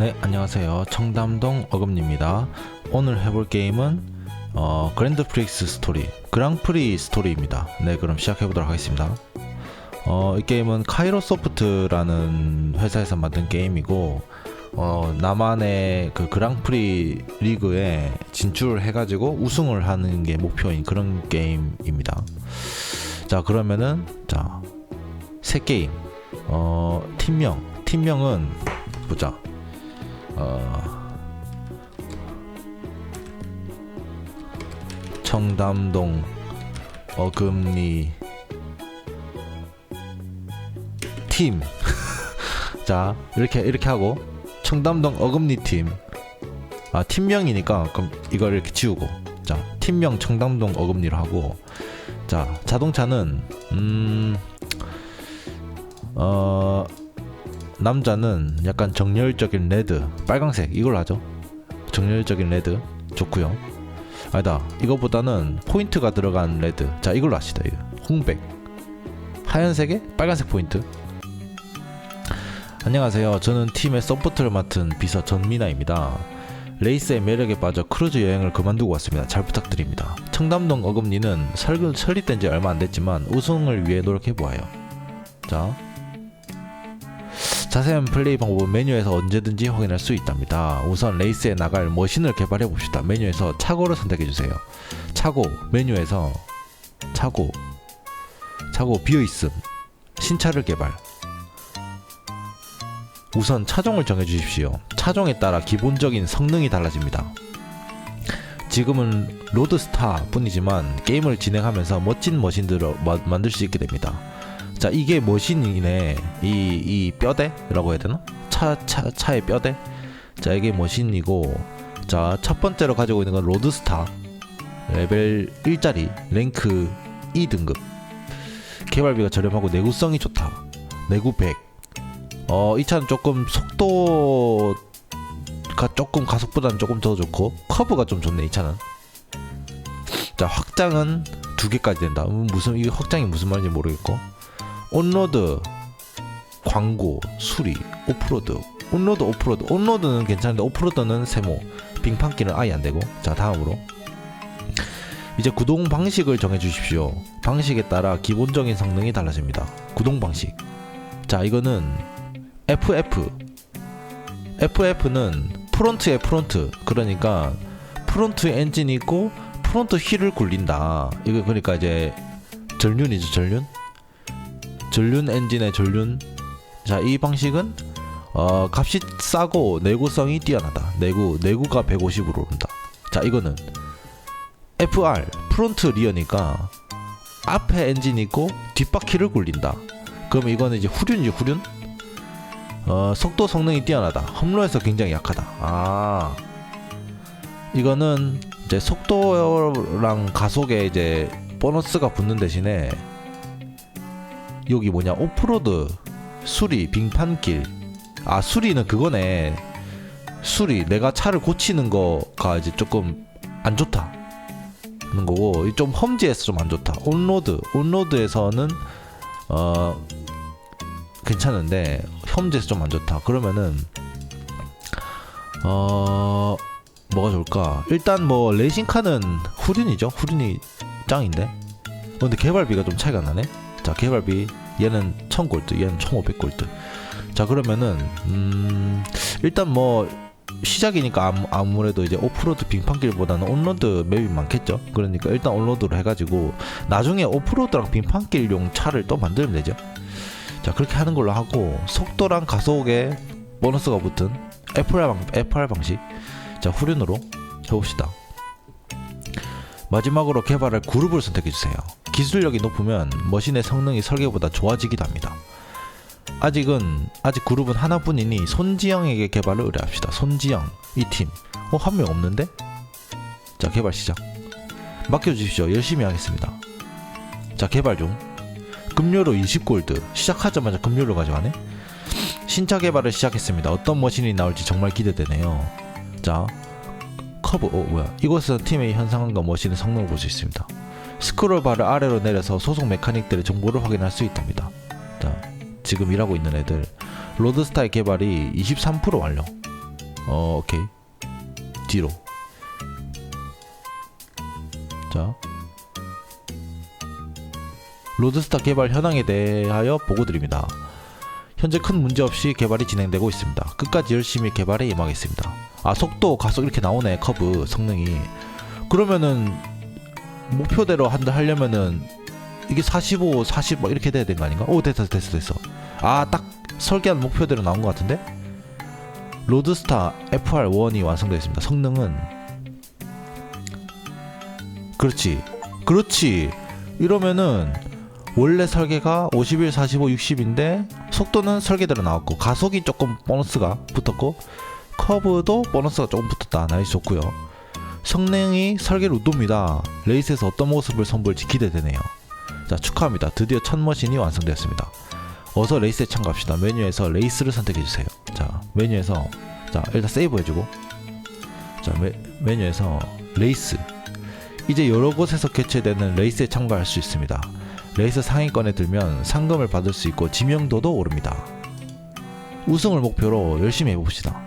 네, 안녕하세요. 청담동 어금니입니다. 오늘 해볼 게임은 어, 그랜드 프릭스 스토리, 그랑프리 스토리입니다. 네, 그럼 시작해 보도록 하겠습니다. 어, 이 게임은 카이로 소프트라는 회사에서 만든 게임이고, 어, 나만의 그 그랑프리 리그에 진출을 해가지고 우승을 하는 게 목표인 그런 게임입니다. 자, 그러면은, 자, 새 게임. 어, 팀명. 팀명은, 보자. 어, 청담동 어금니 팀. 자 이렇게 이렇게 하고 청담동 어금니 팀. 아 팀명이니까 그럼 이걸 이렇게 지우고 자 팀명 청담동 어금니로 하고 자 자동차는 음. 어 남자는 약간 정열적인 레드 빨강색 이걸로 하죠. 정열적인 레드 좋고요. 아니다 이거보다는 포인트가 들어간 레드. 자 이걸로 합시다 이거. 홍백. 하얀색에 빨간색 포인트. 안녕하세요. 저는 팀의 서포트를 맡은 비서 전미나입니다. 레이스의 매력에 빠져 크루즈 여행을 그만두고 왔습니다. 잘 부탁드립니다. 청담동 어금니는 설, 설립된 지 얼마 안 됐지만 우승을 위해 노력해보아요. 자 자세한 플레이 방법은 메뉴에서 언제든지 확인할 수 있답니다. 우선 레이스에 나갈 머신을 개발해 봅시다. 메뉴에서 차고를 선택해 주세요. 차고 메뉴에서 차고 차고 비어 있음 신차를 개발. 우선 차종을 정해 주십시오. 차종에 따라 기본적인 성능이 달라집니다. 지금은 로드스타 뿐이지만 게임을 진행하면서 멋진 머신들을 마- 만들 수 있게 됩니다. 자 이게 머신이네. 이, 이 뼈대라고 해야 되나? 차, 차, 차 의 뼈대? 자 이게 머신이고. 자 첫 번째로 가지고 있는 건 로드스타. 레벨 1짜리. 랭크 2등급. 개발비가 저렴하고 내구성이 좋다. 내구 100 어, 이 차는 조금 속도가 조금 가속보다는 조금 더 좋고 커브가 좀 좋네 이 차는. 자 확장은 두 개까지 된다. 음, 무슨 이게 확장이 무슨 말인지 모르겠고 온로드 광고 수리 오프로드. 온로드 오프로드. 온로드는 괜찮은데 오프로드는 세모. 빙판길은 아예 안 되고. 자 다음으로. 이제 구동 방식을 정해 주십시오. 방식에 따라 기본적인 성능이 달라집니다. 구동 방식. 자 이거는 FF FF는 프론트에 프론트. 그러니까 프론트 엔진이 있고 프론트 휠을 굴린다. 이거 그러니까 이제 전륜이죠 전륜 전륜 엔진의 전륜. 자 이 방식은 어, 값이 싸고 내구성이 뛰어나다. 내구 내구가 150으로 오른다. 자 이거는 FR 프론트 리어니까 앞에 엔진 있고 뒷바퀴를 굴린다. 그럼 이거는 이제 후륜이죠 후륜? 어, 속도 성능이 뛰어나다. 험로에서 굉장히 약하다. 아. 이거는 이제 속도랑 가속에 이제 보너스가 붙는 대신에 여기 뭐냐 오프로드 수리 빙판길. 아 수리는 그거네. 수리 내가 차를 고치는 거가 이제 조금 안 좋다. 는 거고 이좀 험지에서 좀 안 좋다. 온로드 온로드에서는 어 괜찮은데 험지에서 좀 안 좋다. 그러면은 어 뭐가 좋을까? 일단 뭐 레이싱카는 후륜이죠. 후륜이 짱인데. 어, 근데 개발비가 좀 차이가 나네 자 개발비 얘는 1000골드 얘는 1500골드 자 그러면은 음 일단 뭐 시작이니까 아무, 아무래도 이제 오프로드 빙판길보다는 온로드 맵이 많겠죠? 그러니까 일단 온로드로 해가지고 나중에 오프로드랑 빙판길용 차를 또 만들면 되죠. 자 그렇게 하는 걸로 하고 속도랑 가속에 보너스가 붙은 FR, 방, FR 방식. 자 후륜으로 해봅시다. 마지막으로 개발할 그룹을 선택해주세요 기술력이 높으면 머신의 성능이 설계보다 좋아지기도 합니다. 아직은 아직 그룹은 하나뿐이니 손지영에게 개발을 의뢰합시다. 손지영 이 팀. 어 한 명 없는데? 자 개발 시작. 맡겨주십시오. 열심히 하겠습니다. 자 개발 중. 급료로 20골드. 시작하자마자 급료로 가져가네. 신차 개발을 시작했습니다. 어떤 머신이 나올지 정말 기대되네요. 자 커브 어 뭐야? 이곳에서 팀의 현상과 머신의 성능을 볼 수 있습니다. 스크롤 바를 아래로 내려서 소속 메카닉들의 정보를 확인할 수 있답니다. 자, 지금 일하고 있는 애들 로드스타의 개발이 23% 완료. 어 오케이 뒤로 자 로드스타 개발 현황에 대하여 보고드립니다. 현재 큰 문제 없이 개발이 진행되고 있습니다. 끝까지 열심히 개발에 임하겠습니다. 아 속도 가속 이렇게 나오네 커브 성능이 그러면은 목표대로 한다 하려면은 이게 45, 40 막 이렇게 돼야 되는 거 아닌가? 오 됐어 됐어 됐어. 아 딱 설계한 목표대로 나온 것 같은데? 로드스타 FR1이 완성되었습니다. 성능은? 그렇지. 그렇지. 이러면은 원래 설계가 51, 45, 60인데 속도는 설계대로 나왔고 가속이 조금 보너스가 붙었고 커브도 보너스가 조금 붙었다. 나이스 좋고요 성능이 설계 루도입니다. 레이스에서 어떤 모습을 선보일지 기대되네요. 자 축하합니다. 드디어 첫 머신이 완성되었습니다. 어서 레이스에 참가합시다. 메뉴에서 레이스를 선택해주세요. 자 메뉴에서 자 일단 세이브 해주고. 자 메, 메뉴에서 레이스. 이제 여러 곳에서 개최되는 레이스에 참가할 수 있습니다. 레이스 상위권에 들면 상금을 받을 수 있고 지명도도 오릅니다. 우승을 목표로 열심히 해봅시다.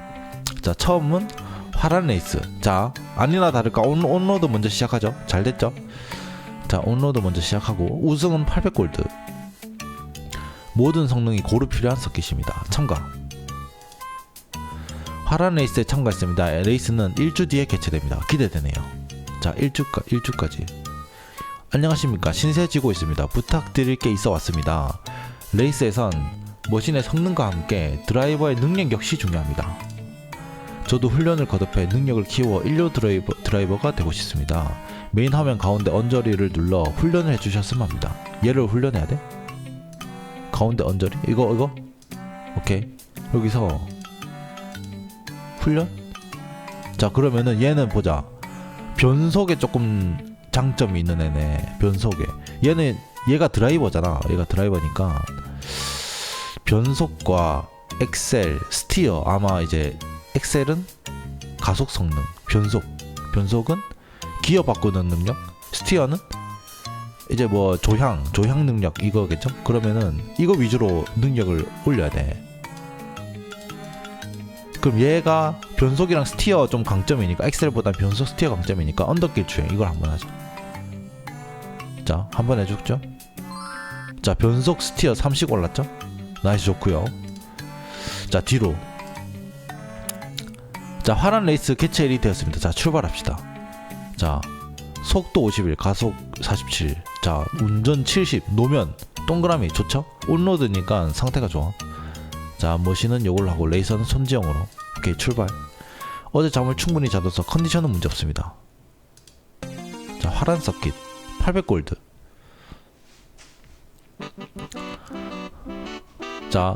자, 처음은 화란 레이스. 자, 아니나 다를까 온, 온로드 먼저 시작하죠. 잘 됐죠? 자, 온로드 먼저 시작하고 우승은 800골드. 모든 성능이 고루 필요한 서킷입니다. 참가. 화란 레이스에 참가했습니다. 레이스는 1주 뒤에 개최됩니다. 기대되네요. 자, 1주까, 1주까지. 안녕하십니까 신세 지고 있습니다 부탁드릴 게 있어 왔습니다 레이스에선 머신의 성능과 함께 드라이버의 능력 역시 중요합니다 저도 훈련을 거듭해 능력을 키워 일류 드라이버, 드라이버가 되고 싶습니다 메인 화면 가운데 언저리를 눌러 훈련을 해주셨으면 합니다 얘를 훈련해야 돼? 가운데 언저리? 이거 이거? 오케이 여기서 훈련? 자 그러면은 얘는 보자 변속에 조금 장점이 있는 애네 변속에 얘는 얘가 드라이버잖아 얘가 드라이버니까 변속과 엑셀 스티어 아마 이제 엑셀은 가속 성능 변속 변속은 기어 바꾸는 능력 스티어는 이제 뭐 조향 조향 능력 이거겠죠 그러면은 이거 위주로 능력을 올려야 돼 그럼 얘가 변속이랑 스티어 좀 강점이니까 엑셀보다 변속 스티어 강점이니까 언더길 주행 이걸 한번 하자 자, 한번 해줬죠? 자, 변속 스티어 30 올랐죠? 나이스 좋고요 자, 뒤로. 자, 화란 레이스 개최일이 되었습니다. 자, 출발합시다. 자, 속도 51, 가속 47. 자, 운전 70, 노면 동그라미 좋죠? 온로드니까 상태가 좋아. 자, 머신은 요걸로 하고 레이서는 손지형으로. 오케이, 출발. 어제 잠을 충분히 자둬서 컨디션은 문제 없습니다. 자, 화란 서킷. 800골드. 자,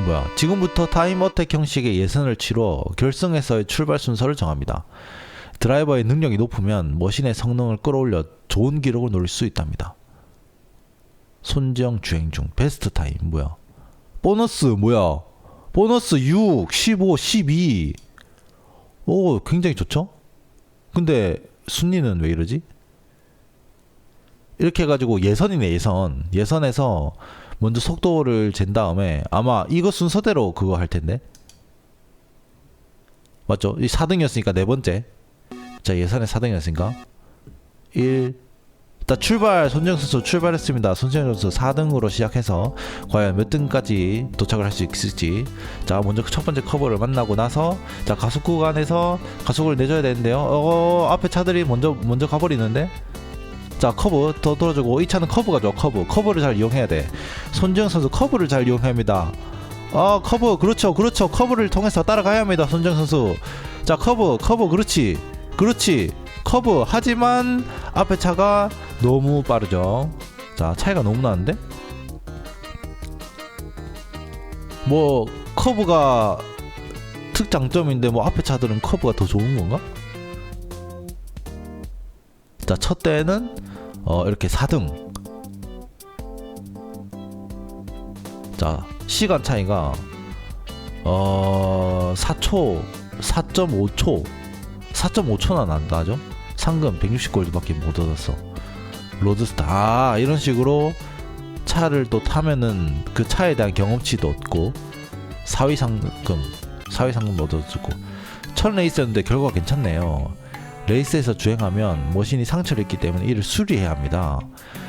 뭐야? 지금부터 타임 어택 형식의 예선을 치러 결승에서의 출발 순서를 정합니다. 드라이버의 능력이 높으면 머신의 성능을 끌어올려 좋은 기록을 노릴 수 있답니다. 손정 주행 중 베스트 타임 뭐야? 보너스 뭐야? 보너스 6, 15, 12. 오, 굉장히 좋죠? 근데 순위는 왜 이러지? 이렇게 해가지고 예선이네 예선 예선에서 먼저 속도를 잰 다음에 아마 이거 순서대로 그거 할 텐데 맞죠? 이 4등이었으니까 네 번째 자 예선에 4등이었으니까 1 일단 출발 손정 선수 출발했습니다. 손정 선수 4등으로 시작해서 과연 몇 등까지 도착을 할 수 있을지 자 먼저 첫 번째 커버를 만나고 나서 자 가속 구간에서 가속을 내줘야 되는데요. 어 앞에 차들이 먼저 먼저 가버리는데 자 커브 더 돌아주고 이 차는 커브가 좋아 커브. 커브를 잘 이용해야 돼. 손지영 선수 커브를 잘 이용해야 합니다. 아 커브. 그렇죠 그렇죠. 커브를 통해서 따라가야 합니다 손지영 선수. 자 커브 커브. 그렇지 그렇지. 커브. 하지만 앞에 차가 너무 빠르죠. 자 차이가 너무 나는데? 뭐 커브가 특장점인데 뭐 앞에 차들은 커브가 더 좋은 건가? 자, 첫 대는 어, 이렇게 4등. 자, 시간 차이가 어, 4초, 4.5초, 4.5초나 난다죠? 상금 160골드밖에 못 얻었어. 로드스타. 아, 이런 식으로 차를 또 타면은 그 차에 대한 경험치도 얻고 4위 상금 사회 상금도 얻어주고 첫 레이스였는데 결과가 괜찮네요. 레이스에서 주행하면 머신이 상처를 입기 때문에 이를 수리해야 합니다.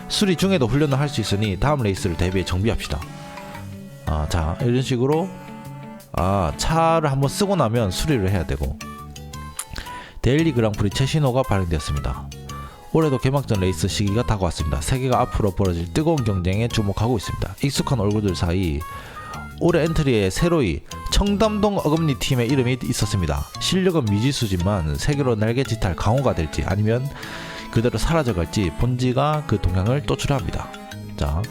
수리 중에도 훈련을 할 수 있으니 다음 레이스를 대비해 정비합시다. 아, 자 이런 식으로 아 차를 한번 쓰고 나면 수리를 해야 되고 데일리 그랑프리 최신호가 발행되었습니다. 올해도 개막전 레이스 시기가 다가왔습니다. 세계가 앞으로 벌어질 뜨거운 경쟁에 주목하고 있습니다. 익숙한 얼굴들 사이 올해 엔트리에 새로이 청담동 어금니 팀의 이름이 있었습니다. 실력은 미지수지만 세계로 날개짓할 강호가 될지 아니면 그대로 사라져갈지 본지가 그 동향을 또 추려합니다. 자,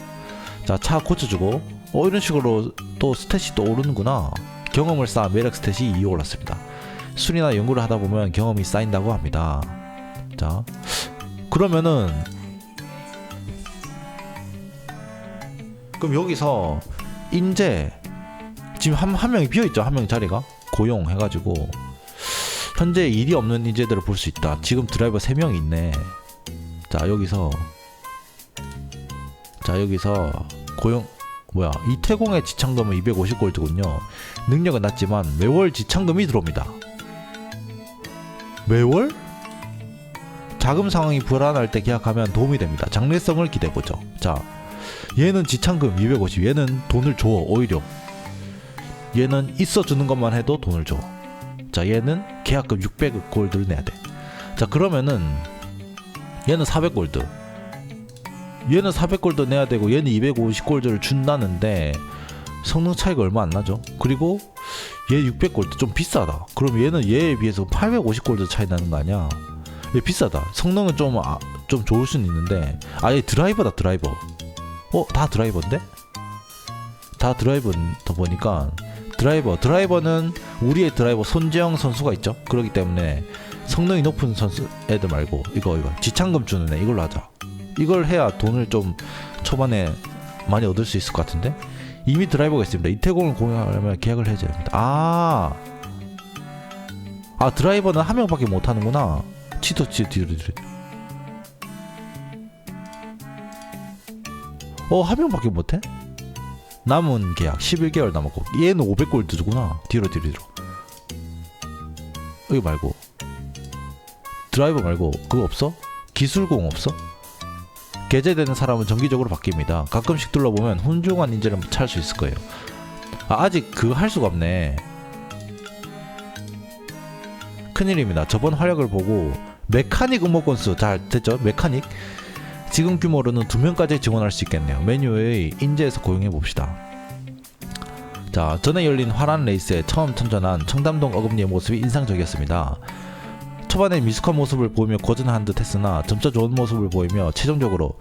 자 차 고쳐주고 어 이런 식으로 또 스탯이 또 오르는구나. 경험을 쌓아 매력 스탯이 2 올랐습니다. 술이나 연구를 하다 보면 경험이 쌓인다고 합니다. 자, 그러면은 그럼 여기서 인재 지금 한, 한 명이 비어 있죠 한 명 자리가 고용 해가지고 현재 일이 없는 인재들을 볼 수 있다. 지금 드라이버 3 명이 있네. 자 여기서 자 여기서 고용 뭐야 이태공의 지창금은 250골드군요. 능력은 낮지만 매월 지창금이 들어옵니다. 매월? 자금 상황이 불안할 때 계약하면 도움이 됩니다. 장래성을 기대해보죠. 자, 얘는 지창금 250, 얘는 돈을 줘, 오히려. 얘는 있어 주는 것만 해도 돈을 줘. 자, 얘는 계약금 600 골드를 내야 돼. 자, 그러면은 얘는 400 골드. 얘는 400 골드 내야 되고 얘는 250 골드를 준다는데 성능 차이가 얼마 안 나죠. 그리고 얘 600 골드 좀 비싸다. 그럼 얘는 얘에 비해서 850 골드 차이 나는 거 아니야? 얘 비싸다. 성능은 좀, 아, 좀 좋을 수는 있는데 아얘 드라이버다 드라이버. 어? 다 드라이버인데? 다 드라이버다 보니까 드라이버 드라이버는 우리의 드라이버 손재영 선수가 있죠. 그렇기 때문에 성능이 높은 선수 애들 말고 이거 이거 지창금 주는 애 이걸로 하자. 이걸 해야 돈을 좀 초반에 많이 얻을 수 있을 것 같은데 이미 드라이버가 있습니다. 이태공을 공유하려면 계약을 해줘야 됩니다. 아, 아 드라이버는 한 명밖에 못 하는구나. 치토 치 뒤로 뒤로. 어, 한 명밖에 못 해? 남은 계약 11개월 남았고 얘는 500골드 주구나. 뒤로 뒤로 뒤로. 여기 말고 드라이버 말고 그거 없어? 기술공 없어? 게재되는 사람은 정기적으로 바뀝니다. 가끔씩 둘러보면 훌륭한 인재를 찾을 수 있을 거예요. 아, 아직 그거 할 수가 없네. 큰일입니다. 저번 활약을 보고 메카닉 응모 건수 잘 됐죠? 메카닉 지금 규모로는 두 명까지 지원할 수 있겠네요. 메뉴의 인재에서 고용해 봅시다. 자, 전에 열린 화란 레이스에 처음 참전한 청담동 어금니의 모습이 인상적이었습니다. 초반에 미숙한 모습을 보이며 고전한 듯 했으나 점차 좋은 모습을 보이며 최종적으로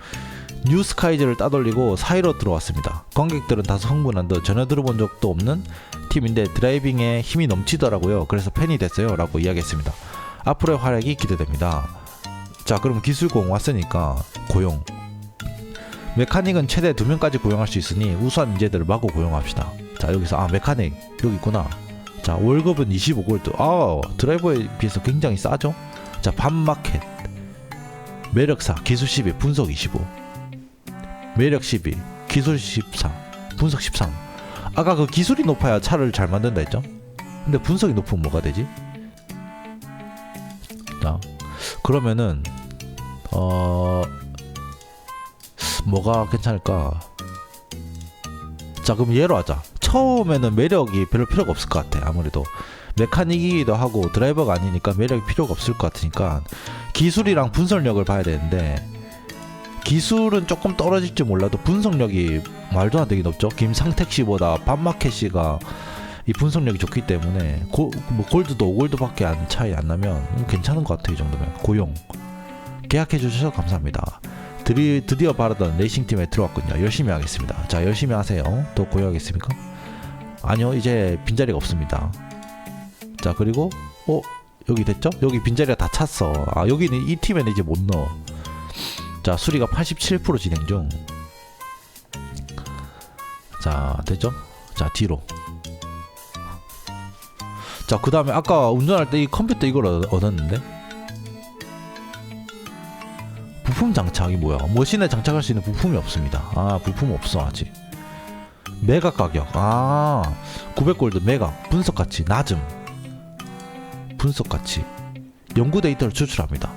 뉴스카이즈를 따돌리고 4위로 들어왔습니다. 관객들은 다소 흥분한 듯 전혀 들어본 적도 없는 팀인데 드라이빙에 힘이 넘치더라고요. 그래서 팬이 됐어요. 라고 이야기했습니다. 앞으로의 활약이 기대됩니다. 자, 그럼 기술공 왔으니까 고용. 메카닉은 최대 2명까지 고용할 수 있으니 우수한 인재들을 마구 고용합시다. 자, 여기서 아, 메카닉 여기 있구나. 자, 월급은 25골드. 아, 드라이버에 비해서 굉장히 싸죠? 자, 반마켓. 매력사, 기술 12, 분석 25. 매력 12, 기술 14, 분석 13. 아까 그 기술이 높아야 차를 잘 만든다 했죠? 근데 분석이 높으면 뭐가 되지? 자, 그러면은 어 뭐가 괜찮을까? 자, 그럼 얘로 하자. 처음에는 매력이 별로 필요가 없을 것 같아. 아무래도 메카닉이기도 하고 드라이버가 아니니까 매력이 필요가 없을 것 같으니까 기술이랑 분석력을 봐야 되는데 기술은 조금 떨어질지 몰라도 분석력이 말도 안 되게 높죠. 김상택 씨보다 반마켓 씨가 이 분석력이 좋기 때문에 고, 뭐 골드도 5골드밖에 안 차이 안 나면 괜찮은 것 같아요. 이 정도면 고용 계약해 주셔서 감사합니다. 드리, 드디어 바라던 레이싱팀에 들어왔군요. 열심히 하겠습니다. 자 열심히 하세요. 또 고용하겠습니까? 아니요 이제 빈자리가 없습니다. 자 그리고 어 여기 됐죠? 여기 빈자리가 다 찼어. 아 여기는 이 팀에는 이제 못 넣어. 자 수리가 87% 진행 중. 자 됐죠? 자 뒤로. 자 그 다음에 아까 운전할 때 이 컴퓨터 이걸 얻- 얻었는데 부품 장착이 뭐야? 머신에 장착할 수 있는 부품이 없습니다. 아 부품 없어 아직. 메가 가격. 아 900골드 메가. 분석 가치 낮음. 분석 가치. 연구 데이터를 추출합니다.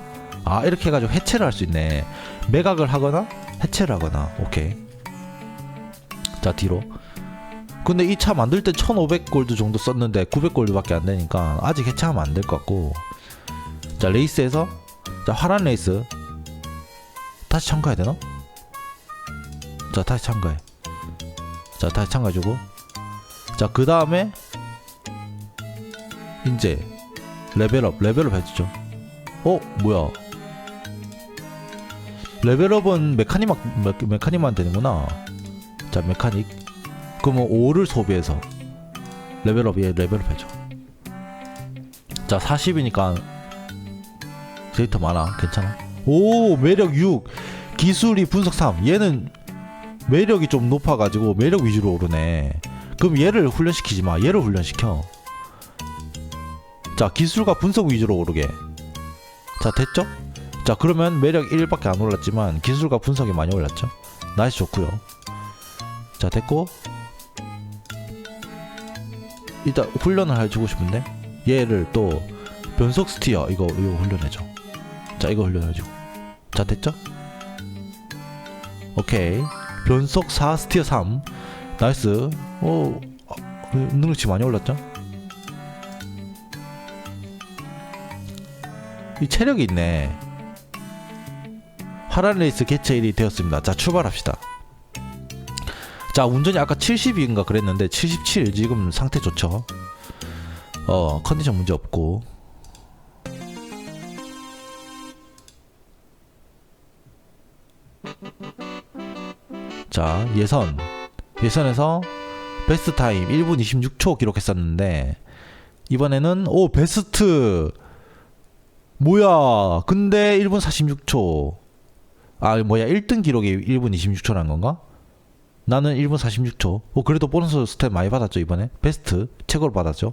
아 이렇게 해가지고 해체를 할 수 있네. 매각을 하거나 해체를 하거나. 오케이. 자 뒤로. 근데 이 차 만들 때 1500골드 정도 썼는데 900골드밖에 안 되니까 아직 해체하면 안 될 것 같고. 자 레이스에서. 자 화란 레이스 다시 참가해야 되나? 자 다시 참가해. 자 다시 참가해주고. 자 그 다음에 이제 레벨업 레벨업 해주죠. 어 뭐야? 레벨업은 메카니마 메, 메카니만 되는구나. 자 메카닉. 그러면 5를 소비해서 레벨업 얘 레벨업 해줘. 자 40이니까 데이터 많아. 괜찮아? 오 매력 6 기술이 분석 3 얘는 매력이 좀 높아가지고 매력 위주로 오르네. 그럼 얘를 훈련시키지 마. 얘를 훈련시켜. 자 기술과 분석 위주로 오르게. 자 됐죠? 자 그러면 매력 1밖에 안 올랐지만 기술과 분석이 많이 올랐죠? 나이스 좋고요. 자 됐고. 일단 훈련을 해주고 싶은데 얘를 또 변속 스티어 이거 이거 훈련해줘. 자 이거 훈련해주고. 자 됐죠? 오케이. 변속 4 스티어 3 나이스. 오 아, 능력치 많이 올랐죠? 이 체력이 있네. 화란 레이스 개최일이 되었습니다. 자 출발합시다. 자 운전이 아까 70인가 그랬는데 77 지금 상태 좋죠? 어 컨디션 문제 없고 자 예선. 예선에서 베스트 타임 1분 26초 기록했었는데 이번에는 오 베스트. 뭐야? 근데 1분 46초. 아 뭐야? 1등 기록이 1분 26초라는 건가? 나는 1분 46초. 어 그래도 보너스 스텝 많이 받았죠 이번에? 베스트. 최고로 받았죠.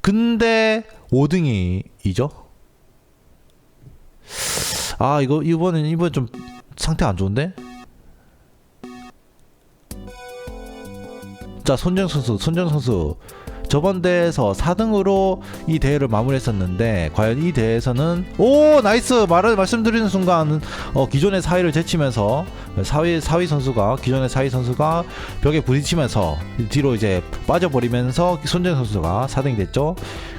근데 5등이죠? 아 이거 이번엔 이번 좀 상태 안 좋은데 자 손정 선수 손정 선수 저번 대회에서 4등으로 이 대회를 마무리했었는데 과연 이 대회에서는 오 나이스 말을 말씀드리는 순간 어, 기존의 4위를 제치면서 4위 4위 선수가 기존의 4위 선수가 벽에 부딪히면서 뒤로 이제 빠져버리면서 손정 선수가 4등이 됐죠.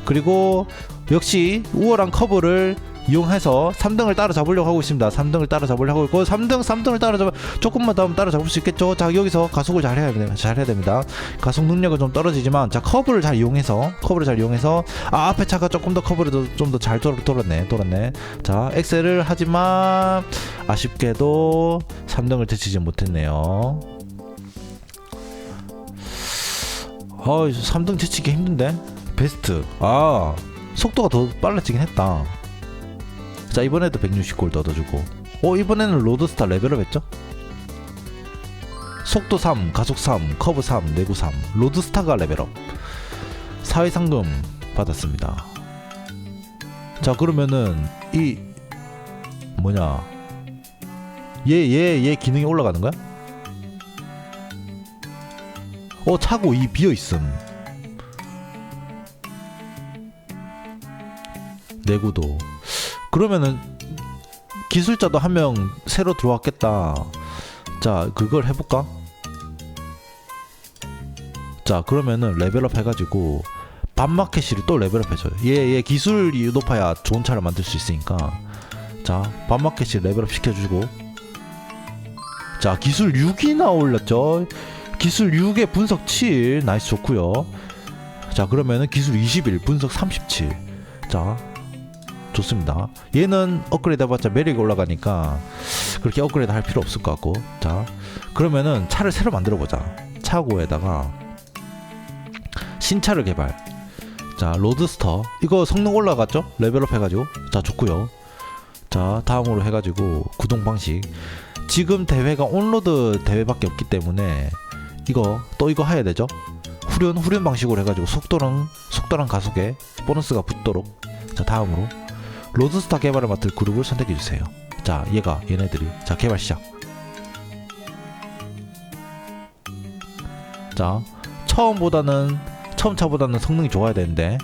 그리고 역시 우월한 커브를 이용해서 3등을 따라잡으려고 하고 있습니다. 3등을 따라잡으려고 하고 있고 3등 3등을 따라잡 조금만 더 하면 따라잡을 수 있겠죠. 자 여기서 가속을 잘 해야 됩니다. 잘 해야 됩니다. 가속 능력은 좀 떨어지지만 자 커브를 잘 이용해서 커브를 잘 이용해서 아 앞에 차가 조금 더 커브를 좀 더 잘 돌았네 돌았네. 자 엑셀을 하지만 아쉽게도 3등을 제치지 못했네요. 아 3등 제치기 힘든데 베스트 아 속도가 더 빨라지긴 했다. 자 이번에도 160골 얻어주고. 어 이번에는 로드스타 레벨업 했죠? 속도 3, 가속 3, 커브 3, 내구 3 로드스타가 레벨업. 사회 상금 받았습니다. 자 그러면은 이 뭐냐? 얘얘얘 기능이 올라가는 거야? 어 차고 이 비어있음. 내구도 그러면은 기술자도 한 명 새로 들어왔겠다. 자, 그걸 해볼까? 자, 그러면은 레벨업 해가지고 반마켓시를 또 레벨업 해줘요. 얘, 얘 기술이 높아야 좋은 차를 만들 수 있으니까. 자, 반마켓시 레벨업 시켜주고. 자, 기술 6이나 올렸죠. 기술 6에 분석 7. 나이스 좋고요 자, 그러면은 기술 21, 분석 37. 자, 좋습니다. 얘는 업그레이드 해봤자 매력이 올라가니까 그렇게 업그레이드 할 필요 없을 것 같고. 자 그러면은 차를 새로 만들어 보자. 차고에다가 신차를 개발. 자 로드스터. 이거 성능 올라갔죠? 레벨업 해가지고. 자 좋고요. 자 다음으로 해가지고 구동 방식. 지금 대회가 온로드 대회밖에 없기 때문에 이거 또 이거 해야 되죠? 후륜 후륜 방식으로 해가지고 속도랑 속도랑 가속에 보너스가 붙도록. 자 다음으로 로드스타 개발을 맡을 그룹을 선택해 주세요. 자, 얘가 얘네들이 자 개발 시작. 자 처음보다는 처음 차보다는 성능이 좋아야 되는데